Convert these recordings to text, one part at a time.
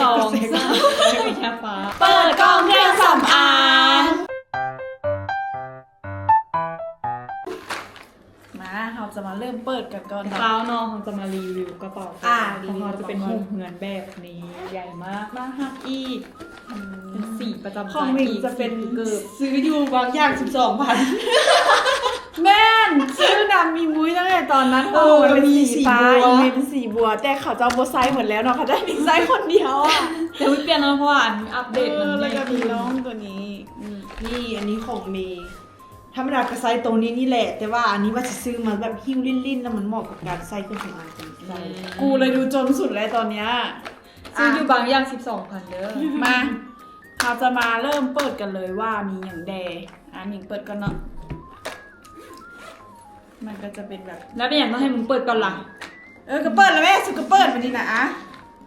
สองสามไม่ใช่ฟ้าเปิดกล้องเครื่องสำอางมาเราจะมาเริ่มเปิดกันก่อนเช้าน้องเขาจะมารีวิวกระเป๋าอ่าของเขาจะเป็นรีวิวกระเป๋าหูเหมือนแบบนี้ใหญ่มากมากฮักอีกเป็นสีประจำของมิงจะเป็นสีเกิบซื้ออยู่บางอย่างสิบสองพัน แม่นซื้อนำมีมุ้ยตั้งแต่ตอนนั้นเออมันเป็นมีสีสีฟ้าบัว อีเมเป็นสีบัว แต่เขาจะเอาโบไซด์หมดแล้วเนาะเขาได้มีไซส์คนเดียวอะแต่วิเปลี่ยนแล้วเพราะว่าอันอัปเอเดตมันอแล้วก็มีขึ้น้องตัวนี้อืมนี่อันนี้ของเมย์ธรรมดากระไซตรงนี้นี่แหละ แต่ว่าอันนี้ว่าจะซื้อมาแบบหิ้วลิ้นๆแล้วมันเหมาะกับการใส่เครื่องสำอางจริงๆใส่กูเลยดูจนสุดแล้วตอนเนี้ยซื้ออยู่บางอย่างสิบสองพันเด้อมาเราจะมาเริ่มเปิดกันเลยว่ามีอย่างแดอะหนิงเปิดกันเนาะ มันก็จะเป็นแบบ แล้วเป็นอย่างต้องให้มึงเปิดก่อนล่ะ เออก็เปิดแล้วแม่สุดก็เปิดมาดีนะอะ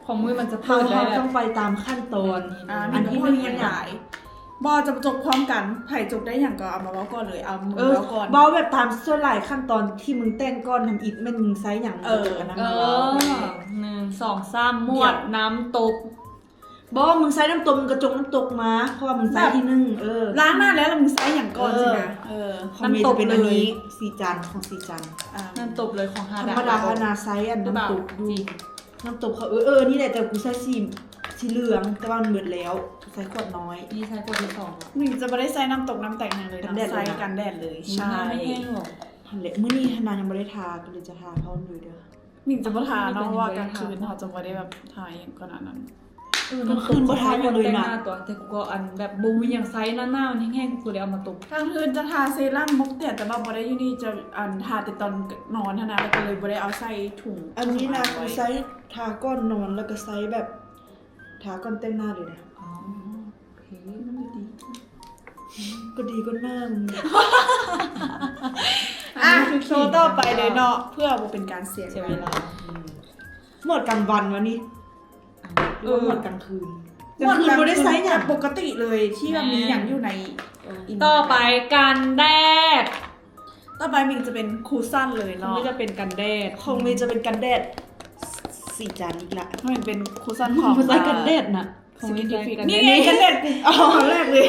ของมือมันจะเขาเปิดได้เขาแบต้อบงไปตามขั้นตอนอ่าอันมีที่คมันนยัยังงหลายบอจะจบพร้อมกันไผ่จบได้อย่างก็เอามาเว้าก่อนเลยเอามือเออเว้าก่อนเบาแบบตามส่วนหลายขั้นตอนที่มึงแต่งก่อนทำอีกแม่นมึงไซส์อย่างเออกันนะเอมึงเว้าอหนึ่งสองสามหมวดน้ำตก บอกว่ามึงไซส์น้ำตกมึงกระจงน้ำตกมาเพราะว่ามึงไซส์ที่หนึ่งเออล้างหน้าแล้วแล้วมึงไซส์อย่างก่อนสินะเออของเมย์จะเป็นอันนี้สีจันทร์ของสีจันทร์อ่าน้ำตกเลยของฮาธรดารมดาขนาดไซส์อันน้ำตกดูจริงน้ำตกเขาเออเออนี่แหละแต่กูใส่สีสีเหลืองแต่ว่ามันเบิดแล้วใส่ขวดน้อยนี่ใช้คนที่สองหนิงจะไม่ได้ไซส์น้ำตกน้ำแตกอย่างเลยกันะนแดดเลยนะไซส์กันแดดเลยหใช่น้าไม่แห้งหรอกฮันเละมื้อนี้ธนายังไม่ได้ทาก็เลยจะทาเขาเลยเด้อหนิงจะมาทาเนาะไม่เป็นเพราะว่าไม่กได้ลางคืนทาเขาจะไม่ได้แบบทาอย่างขนาดนั้น กลางคืนบ่ทาอยู่เลยน่ะแต่งหาตัวแต่กูก็อันแบบบูมีอย่างไซส์หน้าหน้ามันแห้งๆกูเลยเอามาตกกลางคืนจะทาเซรั่มมุกเตียแต่ว่าบ่ได้อยู่นี่จะอันทาแต่ตอนนอนเท่านั้นแล้วก็เลยบ่ได้เอาใส่ถุงอันนี้นะไว้กูใส่ทาก้อนนอนแล้วก็ใส่แบบทาก้อนแต่งหน้าเลยนะอ๋อโอเคก็ดีก็หน้ามึงเนี่ยอะโชว์ต่อไปเลยเนาะเพื่อบ่เป็นการเสียเสียเวเวลาลาหมดกลางวันวะนี่ หรือว่าหมดกลางคืนกหมลางดคืนบ่ได้ใส่อย่าง ปกติเลยที่แบบมีอย่างอยู่ในนต่อไปกันแดดต่อไปมิงจะเป็นคูชั่นเลยมันเนาะก็จะเป็นกันแดดของเมย์จะเป็นกันแดดสีจันทร์อีกละมันเป็นคูชั่นของ มันใส่กันแดดน่ะ ของมินจะเป็นกันนี่แดไงดกันแดดอ๋อแรกเลย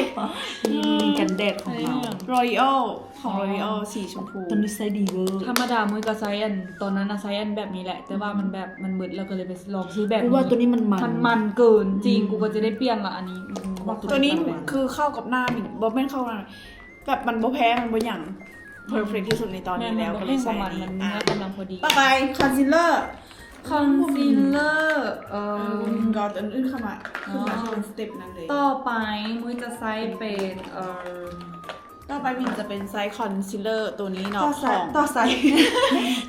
นี่นี่กันแดดของเรารอยัลของรอยัลสีชมพูตอนนี้ใส่ดีเวอร์ธรรมดามือก็ไซส์อันตอนนั้นอะไซส์อันแบบนี้แหละ แต่ว่ามันแบบมันเบิดเราก็เลยไปลองซื้อแบบกูว่าตัวนี้มันมันมันมันเกินจริงกูก็จะได้เปลี่ยนละอันนี้อืมว่าตัวนี้มันมันคือเข้ากับหน้ามิงบ่แม่นเข้ากันแบบมันบ่แพ้มันบ่หยังเพอร์เฟที่สุดในตอนนี้แล้วก็เลยปใส่ระมาอัณนมันนี้เนื้อะอกำลังพอดีต่อไปคอนซีลเลอร์คอนซีลเลอร์เอ่เอออก็อันอื่นเข้ามาขึ้นมาอ๋อเป็นสเต็ปนั้นเลยต่อไปมือจะไซส์เป็นเอ่อต่อไปมิงจะเป็นไซส์คอนซีลเลอร์ตัวนี้เนาะต่อขใส่องต่อใส่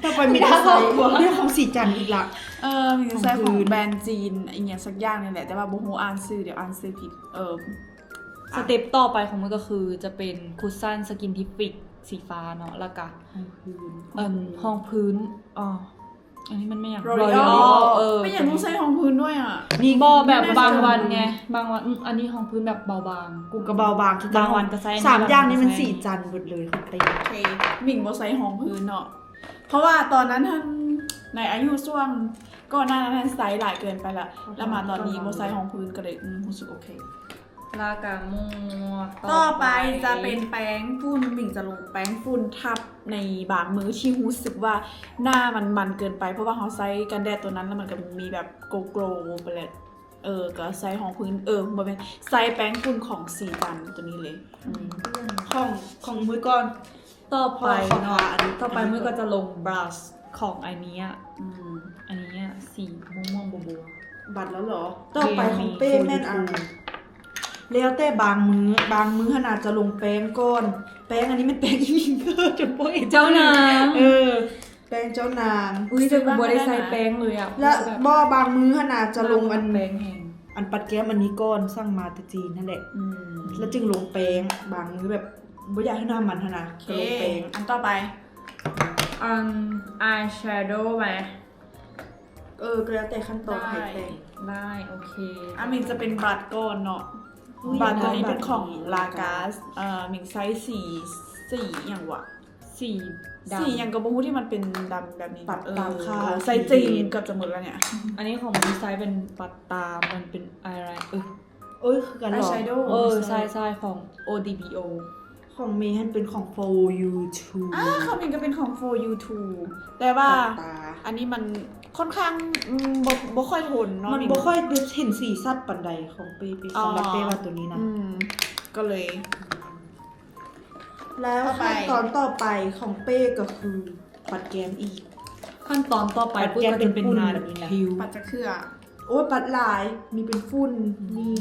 ต่อไปมีต่อใส่เรื่องของสีจันทร์อีกละเออมิงจะไซส์ขขอองงพื้นแบรนด์จีนอีกอย่างสักอย่างนี่แหละแต่ว่าบ่ฮู้อ่านชื่อเดี๋ยวอ่านชื่อผิดเออสเต็ปต่อไปของมือก็คือจะเป็นคุชชั่นสกินทิฟิกสีฟ้าเนาะแล้วก็เอ่มห้องพื้นอ๋อ อันนี้มันไม่อย่างรอยัล Royal เออ ไม่อยากต้องใส่ของพื้นด้วยอะ นี่บอแบบไม่บางวันใช่ไง บางวันอืมอันนี้ห้องพื้นแบบเบาบางกูกระเบาบางคือบางวันก็ใส่สามอย่างนี้มันบางวันก็ใส่สีจันทร์หมดเลยของเต้โอเคมิงบ่ใส่ของพื้นเนาะ เพราะว่าตอนนั้นท่านในอายุช่วงก่อนหน้านั้นท่านไซส์หลายเกินไปละ แล้วมาตอนนี้บ่ใส่ของพื้นก็เลยอืมรู้สึกโอเค ลากามัวต่อไปจะเป็นแป้งฝุ่นหมิงจะลงแป้งฝุ่นทับในบางมือที่รู้สึกว่าหน้ามันมันเกินไปเพราะว่าเขาใช้กันแดดตัวนั้นแล้วมันก็มีแบบโกโกรไปเลยเออก็ใช้ของพื้นเออบ่เป็นใช้แป้งฝุ่นของสีจันตัวนี้เลยอืมของของมือก่อน ต่อไปของเนาะอันนี้ต่อไปอันนี้มือก็จะลงบรัชของอันเนี้ยอืมอันเนี้ยสีม่วงม่วงๆบัวบัตรแล้วเหรอ ต่อไปของเป้มีแม่นอัน แล้วแต่บางมือบางมือขนาดจะลงแป้งก้อน แป้งอันนี้มันแป้งอีวิงเกอร์จนโป้ยๆเจ้านางเออ แป้งเจ้านางอุ้ยแต่กูบ่ได้ใส่แป้งเลยอะและบ่บางมือขนาดจะลงอันแป้งแห้งอันปัดแก้มอันนี้ก้อนสร้างมาแต่จีนนั่นแหละอืมแล้วจึงลงแป้งบางมือแบบบ่อยากให้หน้ามันขนาดโอเคก็ลงแป้งอันต่อไปอันอายแชโดว์ไหมเออก็แล้วแต่ขั้นตอนได้ให้แต่งได้ โอเคอามิงจะเป็นบัตรก้อนเนาะ อุ๊ยบัตรตัวนี้บัตรเป็นของดีลากาสเอ่อมิงไซส์สี่สี่อย่างวะสีดำ สีอย่างกระบูที่มันเป็นดำแบบนี้ปัดตามค่าเออไซส์จริงเกือบจะหมดแล้วเนี่ยอันนี้ของมันดีไซน์เป็นปัดตา มันเป็นอะไรเออเอ้ยคือกันเหรอ Eyeshadow เออใช่ใช่ของ ODBO ของเมย์ฮันเป็นของ for you too อ่าเขาเป็นก็เป็นของ for you too แต่ว่า ปัดตา อันนี้มัน ค่อนข้างอืมบ่บ่ค่อยทนเนาะมันบ่ค่อยเห็นสีสัดปันใดของเป้ปีอ๋อสำหรับเป้ว่าตัวนี้นะ อืมก็เลย แล้วต่อไป ขั้นตอนต่อไปของเป้ก็คือปัดแก้มอีก ขั้นตอนต่อไปปัดปุ๊บแก้มก็จะเป็นเป็นฝุ่นงานแบบนี้นะคิ้วปัดจะเครือ โอ้ยปัดหลายมีเป็นฝุ่นนี่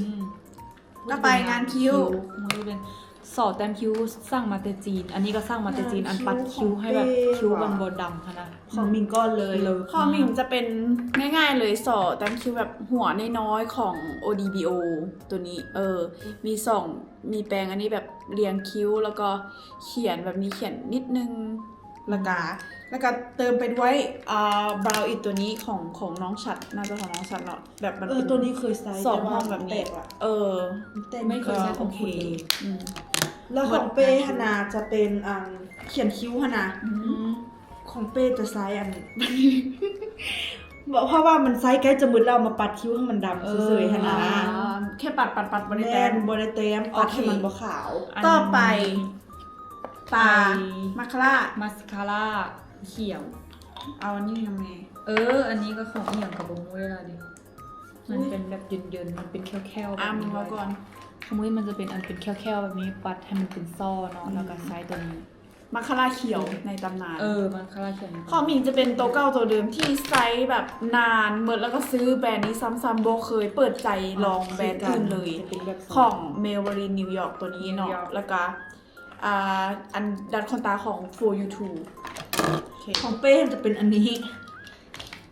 ต่อไปงานคิ้ว มันจะเป็น สอดแต้มคิ้วสร้างมาแต่จีน อันนี้ก็สร้างมาแต่จีนงานอันปัดคิ้วให้แบบคิ้คิ้ววมันของบเป้ดำค่ะนะของมิงก้อนเลยเลยของมิงจะเป็นง่ายๆเลยสอแต้มคิ้วแบบหัวน้อยๆของ ODBO ตัวนี้ เออ มีสองมีแปรงอันนี้แบบเรียงคิ้วแล้วก็เขียนแบบนี้เขียนนิดนึงแล้วก็แล้วก็เติมไปด้วยอ่าบราวอิดตัวนี้ของของน้องชัดน่าจะของน้องชัดเนาะแบบมันเออเป็นตัวนี้เคยใส่สองต่ว่าห้องแบบนี้ตกอะเออแต่ไม่เคยใช้ของโอคุณเลยอืม แล้วของเป้ฮนาจะเป็นอันเขียนคิ้วฮนาอืมของเป้จะไซส์อันบอกเพราะว่ามันไซส์ใกล้จะมืดแล้วเอามาปัดคิ้วให้มันดำเฉยๆฮะนะอ่าแค่ปัดปัดปัดบริแตแตนนบริเตมปัดให้โอเคมันบ่ขาวนต่อไปตาไปมาคาร่ามาสคาร่าเขียว เอาอันนี้ยังไงเออ อันนี้ก็ของอหย่างกับบงเวลาดิ มันเป็นแบบเยินๆมันเป็นแค่วๆแบอะบมึงนี้รอก่อน ขมุ้ยมันจะเป็นอันเป็นแค่วๆแบบนี้ปัดให้มันเป็นซ่อเนาะแล้วก็ไซส์ตัวนี้มาคาร่าเขียวในตำนานเออมันคาราเขียวของหมิงจะเป็นตัวเก่าตัวเดิมที่ไซส์แบบนานเมื่อแล้วก็ซื้อแบรนด์นี้ซ้ำๆโบเคยเปิดใจลองแบรนด์อื่นเลย จะเป็นแบบของเมล b รีนนิวยอร์กตัวนี้เนาะ New York แล้วก็อ่าอันดัดขนตาของ For You Too โอเคของเป้จะเป็นอันนี้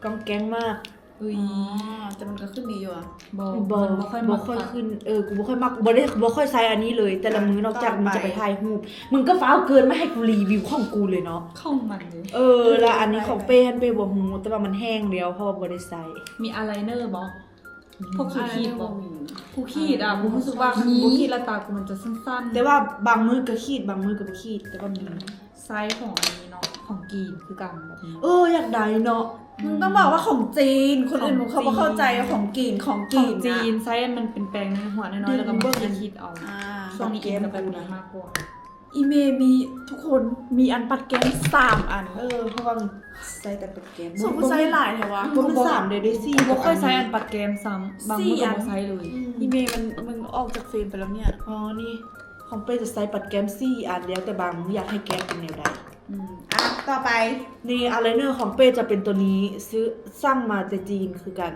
กองแกงมาก อุ้ยอ๋อแต่มันก็ขึ้นดีอยู่อะบอบ่มันบ่ค่อยบ่มาค่อยขึ้นขึ้นเออกูบ่ค่อยมักบ่ได้บ่ค่อยใช้อันนี้เลย แต่ละมื้อนอกจากต่อไปมึงจะไปถ่ายรูปมึงก็ฟ้าวเกินไม่ให้กูรีวิวของกูเลยเนาะเข้ามันเลยเออแล้วอันนี้ของเป้ฮันเป้บ่ฮู้แต่ว่ามันแห้งแล้วเพราะว่าบ่ได้ใส่มีอะไรเนอร์บอพวกคือขีดบอมีกูขีดอะกูรู้สึกว่ามีกูขีดและตากูมันจะสั้นๆ แต่ว่าบางมื้อก็ขีดบางมื้อก็บ่ขีดแต่ว่ามีไซส์ของอันนี้เนาะ ของกรีนคือกันแบบนี้ เอออยากได้เนาะมึงต้องบอกว่าของจีน คนอื่นของเขาไม่เข้าใจว่าของกีนของขกีองนจีนอะไซส์มันเป็นแปลงในหัวน้อยๆแล้วก็มันขีดขีดเอาอ่าช่วงนี้อินกับแบบนี้มากกว่าอีเมย์มีทุกคนมีอันปัดแก้มสามอันเออเพราะว่ามันใส่แต่ตะแกรงสมมติไซส์หลายแถวะบ่มีสามเลยได้สี่กูบ่ค่อยไซส์อันปัดแกมซ้ำบางมือก็บ่ไซส์เลย อีเมย์มันมึงออกจากเฟรมไปแล้วเนี่ย อ๋อนี่ ของเป้จะใส่ปัดแก้มสี่อันแล้วแต่บางมื้ออยากให้แก้มเป็นแนวใด อืมอะต่อไปนี่อะไรเนอร์ของเป้จะเป็นตัวนี้ซื้อสร้างมาจากจีนคือกัน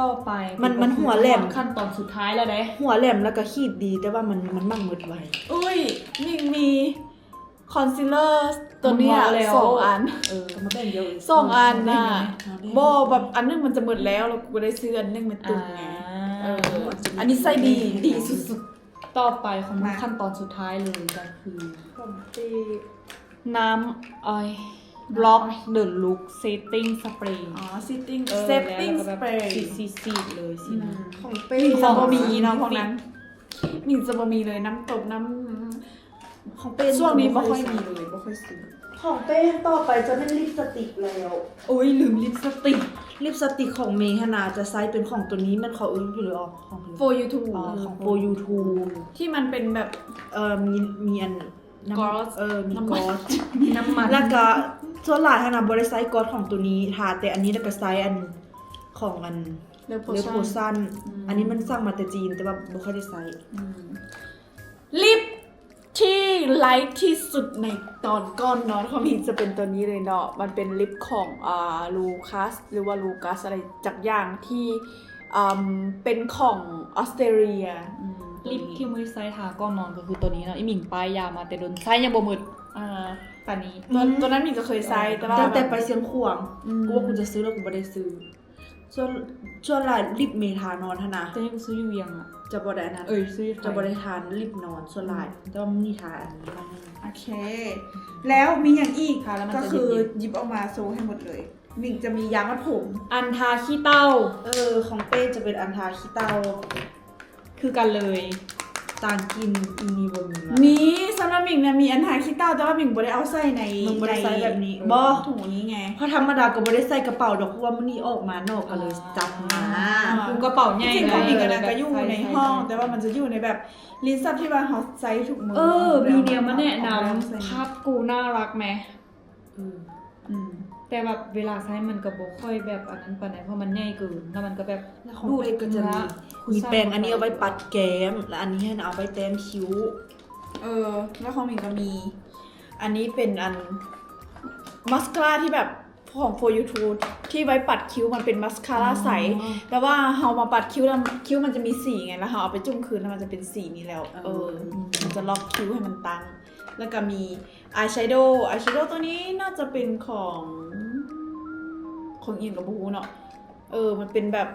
ต่อไปมันมันหัวแหลม ขั้นตอนสุดท้ายแล้วเด้หัวแหลมแล้วก็ขีดดีแต่ว่ามันมันมั่งหมดไวอุ้ยมิงมีคอนซีลเลอร์ตัวเนี้ยมันมาแล้วสองอันเออก็มาแบ่งเดียวกสองอันน่ะเอาได้โบแบบอันนึงมันจะหมดแล้วแล้วกูได้ซื้ออันนึงมันตุนไงเออ่าออันนี้ไส้ดีดีสุดต่อไปของมันมาขั้นตอนสุดท้ายเลยก็คือของเป้ น้ำไอ้บล็อกเดอะลุคเซตติ้งสเปรย์ๆอ๋อ sitting เออ setting แล้วก็แบบ spray ซีซีซีดเลยสินะ ของเป้มิงจะของบ่มีสีเนาะพวกนั้นมิงจะบ่มีเลยน้ำตกน้ำของเป้ช่วงนี้ไม่ค่อยมีเลยไม่ค่อยซื้อของเป้ต่อไปจะเป็นลิปสติกแล้วโอ้ยลืมลิปสติกลิปสติกของเมฮนาจะไซส์เป็นของตัวนี้มันเขาเอ้ยหรือออกของโฟยูทูอ๋อของโปรยูทูที่มันเป็นแบบ เอ่อมีมีอัน น้ำ Gloss เออมีน้ำกมันอสมีน้ำมันแล้วก็ส่วนหลายฮานาบริไซส์กอสของตัวนี้ทาแต่อันนี้แล้วก็ไซส์อันของอันเลโพเลโพชั่นซันอืม อันนี้มันสั่งมาแต่จีนแต่ว่าบ่ค่อยได้ไซส์ลิปที่ไลท์ที่สุดในตอนก้อนเนอนของมิงจะเป็นตัวนี้เลยเนาะ มันเป็นลิปของอ่าลูคัสหรือว่าลูคัสอะไรจากอย่างที่อืมเป็นของออสเตรเลียอืม ลิปที่มือไซส์ทาก่อนนอนก็คือตัวนี้เนาะอีหมิงป้ายยามาแต่โดนไซส์ยังบ่หมึดอ่าป่านนี้ตัวตัวนั้นมิงก็เคยใช้แต่ว่าแต่แต่แบบไปเสียงขวางอืมกูว่ากูจะซื้อแล้วกูไม่ได้ซื้อส่วนส่วนหลายลิปเมทานอนฮะนะแต่นี่กูซื้ออยู่เวียงอะจะบ่ได้อันนั้นเอ้ยซื้ออยู่จะไทยบ่ได้ทานลิปนอนส่วนหลายแต่ว่ามีทาอันนี้มาให้โอเค แล้วมีอย่างอีกทาแล้วมันก็จะคือเย็นหยิบออกมาโซให้หมดเลยมิงจะมียางมัดผม อันทาขี้เต้า เออ ของเป้จะเป็นอันทาขี้เต้า คือกันเลยต่างกินอีนี่บ่มีวะ มีสำหรับหมิงเนี่ยมีอันหาขี้เต้าแต่ว่าหมิงบ่ได้เอาใส่ในมึงบ่ได้ใส่แบบนี้บ่ บ่ถุงนี้ไง เพราะธรรมดาก็บ่ได้ใส่กระเป๋าดอกเพราะว่ามื้อนี้ออกมานอกก็เลยจับมาอ่าคือกระเป๋าใหญ่จริงๆของหมิงกันนะแบบก็อยู่ในใส่ห้องใส่แต่ว่ามันจะอยู่ในแบบลินซับที่ว่าเขาใส่ถุกมือเออมีเดียมาแนะนเอาไปำใส่ภาพกูน่ารักไหมอืมอืม แต่แบบเวลาใช้มันก็บ่ค่อยแบบอันนั้นปานใดเพราะมันใหญ่เกินแล้วมันก็แบบแล้วของเป้ก็จะมีคุณมีสร้างแปรงอันนี้เอาไว้ปัดแก้ม และอันนี้ให้เอาไว้แต้มคิ้ว เออ แล้วของหมิงก็มี อันนี้เป็นอันมัสคาร่าที่แบบของ for YouTube ที่ไว้ปัดคิ้วมันเป็นมัสคาร่าใส แต่ว่าเฮามาปัดคิ้วแล้วคิ้วมันจะมีสีไง แล้วเฮาเอาไปจุ่มคืนแล้วมันจะเป็นสีนี้แล้ว เออ มันจะล็อกคิ้วให้มันตั้ง แล้วก็มี อายแชโดว์อายแชโดว์ตัวนี้น่าจะเป็นของของอินกับบูเนาะเออ มันเป็นแบบ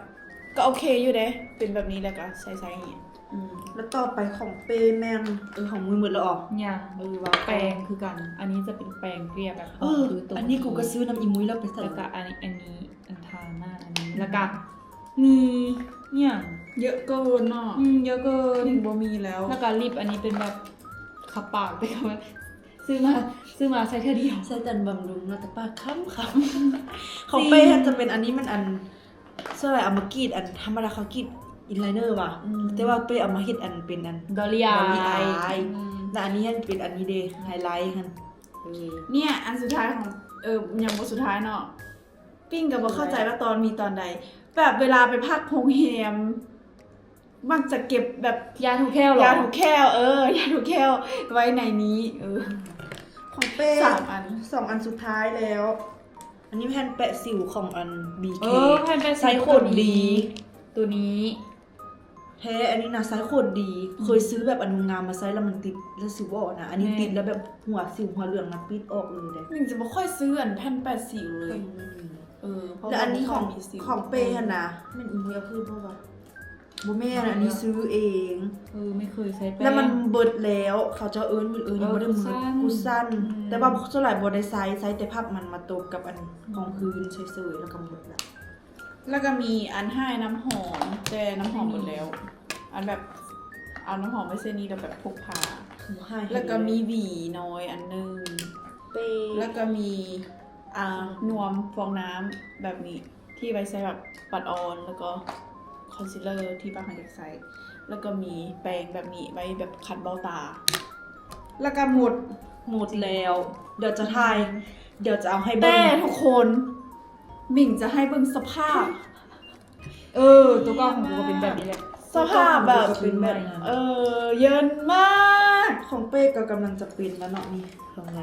ก็โอเคอยู่เด้เป็นแบบนี้แล้วก็ใช้ๆอย่างเงี้ยอืมแล้วต่อไปของเป้แมนเออของมือหมดแล้วออกเนี่ยเออว่าแปรงคือกัน อันนี้จะเป็นแปรงเกลี่ยแบบเออคืตัวอันนี้กูก็ซื้อน้ำอีมุ้ยแล้วไปใส่แล้วก็อันนี้อันนี้อันทาหน้าอันนี้แล้วก็มีเนี่ยเยอะเกินเนาะอืมเยอะเกินหนึ่งบ่มีแล้วแล้วก็ลิปอันนี้เป็นแบบขับปากไปก็ว่า ซื้อมาซื้อมาใช้แค่เดียวใส่ตันบำรุงเนาะแต่ป้าค้ำค้ำของเป้จะเป็นอันนี้มันอันเสื้ออะไรเอามากรีดอันธรรมดาเขากรีดอินไลเนอร์ว่ะอืมแต่ว่าเป้เอามาเฮ็ดอันเป็นอันดอลลี่อ Dolly าย Eye และอันนี้ให้เป็นอันนี้เดไฮไลท์คันเออเนี่ยอันสุดท้ายของเออยังบทสุดท้ายเนาะปิ้งกับบ่เข้าใจว่าตอนมีตอนใด แบบเวลาไปพักโรงแรม มักจะเก็บแบบยาถูกแค่หรอยาถูกแค่วเออยาถูกแค่วไว้ในนี้ เออ ของเป้สามอันสองอันสุดท้ายแล้ว อันนี้แผ่นแปะสิวของอัน BK เออแผ่นเป็นไซส์โคตรดีตัวนี้แท้อันนี้นะไซส์โคตรดีเคยซื้อแบบอันงามมาไซส์แล้วมันติดแล้วสิวออกนะ อันนี้แน่ ติดแล้วแบบหัวสิวหัวเหลืองนะปิดออกเลยเด้หนึ่งจะไม่ค่อยซื้ออันแผ่นแปดสิวเลย เออเพราะแล้วอันนี้ของมีสิวของเป้อะนะมันอีเมลคือบ่วะ บ่แม่นะอันนี้ซื้อเองเออไม่เคยใช้แป้ง แล้วมันเบิดแล้ว เขาจะเอิ้นมือเอิ้นยังบ่ได้มืเอออกูกูสั้สั้น นอืม แต่ว่าส่วนหลายบ่ได้ไซส์ไซส์แต่ภาพมันมาตบกับอันของพื้นเฉยๆแล้วก็หมดละแล้วก็มีอันให้น้ำหอมแต่น้ำหอมหมดแล้ว อันแบบเอาน้ำหอมไว้เซนี่แล้วแบบพกพาคือให้แล้วก็มีหวีน้อยอันหนึง เป้แล้วก็มีอ่านวมฟองน้ำแบบนี้ที่ไว้ใช้แบบปัดออนแล้วก็ค อนซีลเลอร์ที่ป้าหันอยากใช้แล้วก็มีแปรงแบบนี้ไว้แบบขัดเบ้าตา แล้วก็หมดหมดแล้ว เดี๋ยวจะถ่าย เดี๋ยวจะเอาให้เบิ่แต่งทุกคนหมิ่งจะให้เบิ่งสภาพ เออ ตัวกล้องของกูก็เป็นแบบนี้แหละสภาพแบบเป็นแบบเออ เยินมาก ของเป้ก็กำลังจะเป็นแล้วเนาะนี่ข้างใน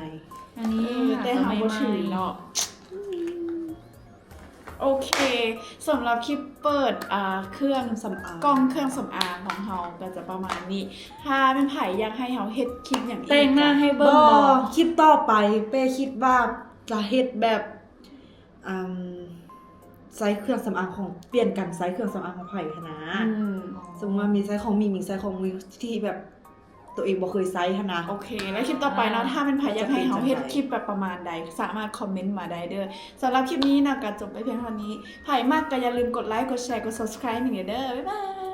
อันนี้แต่หาบ่ถือเนาะ โอเคสำหรับคลิปเปิดอ่าเครื่องสำอางกล้องเครื่องสำอางของเฮาก็จะประมาณนี้ ถ้าเป็นไผ่อยากให้เฮาเฮ็ดคลิปอย่างอีกแต่งหน้าให้บเบิ้งอเนาะคลิปต่อไปเป้คิดว่าจะเฮ็ดแบบอืมไซส์เครื่องสำอางของเปลี่ยนกันไซส์เครื่องสำอางของไผ่คณะอืมสมมติว่ามีไซส์ของมีมีไซส์ของมีที่แบบ ตัวเองบ่เคยไซส์คณะโอเค แล้วคลิปต่อไปเนาะถ้าเป็นไผ่อยากให้เฮาเฮ็ดคลิปแบบประมาณใด สามารถคอมเมนต์มาได้เด้อสำหรับคลิปนี้นะก็จบไปเพียงเท่านี้ไผ่มากก็อย่าลืมกดไลค์กดแชร์กด subscribe หนึ่งเด้อบ๊ายบาย